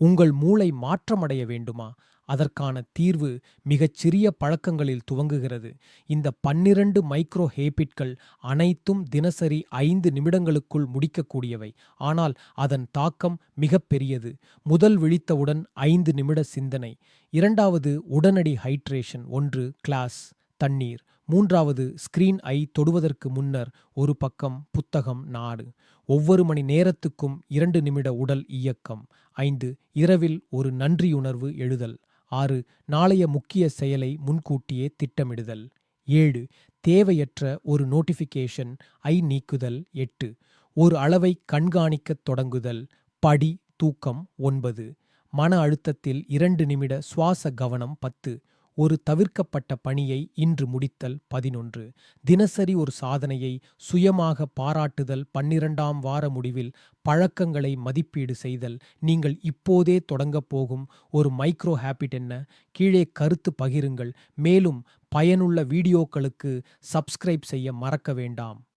உங்கள் மூளை மாற்றமடைய வேண்டுமா? அதற்கான தீர்வு மிகச்சிறிய பழக்கங்களில் துவங்குகிறது. இந்த பன்னிரண்டு மைக்ரோ ஹேபிட்கள் அனைத்தும் தினசரி ஐந்து நிமிடங்களுக்குள் முடிக்கக்கூடியவை. ஆனால் அதன் தாக்கம் மிகப்பெரியது முதல் விழித்தவுடன் ஐந்து நிமிட சிந்தனை. இரண்டாவது உடனடி ஹைட்ரேஷன் ஒன்று கிளாஸ் தண்ணீர். மூன்றாவது ஸ்கிரீன் ஐ தொடுவதற்கு முன்னர் ஒரு பக்கம் புத்தகம் நாடு. ஒவ்வொரு மணி நேரத்துக்கும் இரண்டு நிமிட உடல் இயக்கம். ஐந்து இரவில் ஒரு நன்றியுணர்வு எழுதல். ஆறு நாளைய முக்கிய செயலை முன்கூட்டியே திட்டமிடுதல். ஏழு தேவையற்ற ஒரு நோட்டிஃபிகேஷன் ஐ நீக்குதல். எட்டு ஒரு அளவை கண்காணிக்கத் தொடங்குதல். படி தூக்கம் ஒன்பது. மன அழுத்தத்தில் இரண்டு நிமிட சுவாச கவனம் பத்து. ஒரு தவிர்க்கப்பட்ட பணியை இன்று முடித்தல் பதினொன்று. தினசரி ஒரு சாதனையை சுயமாக பாராட்டுதல் பன்னிரண்டாம் வார முடிவில் பழக்கங்களை மதிப்பீடு செய்தல். நீங்கள் இப்போதே தொடங்கப் போகும் ஒரு மைக்ரோ ஹேபிட் என்ன? கீழே கருத்து பகிருங்கள். மேலும் பயனுள்ள வீடியோக்களுக்கு சப்ஸ்கிரைப் செய்ய மறக்க வேண்டாம்.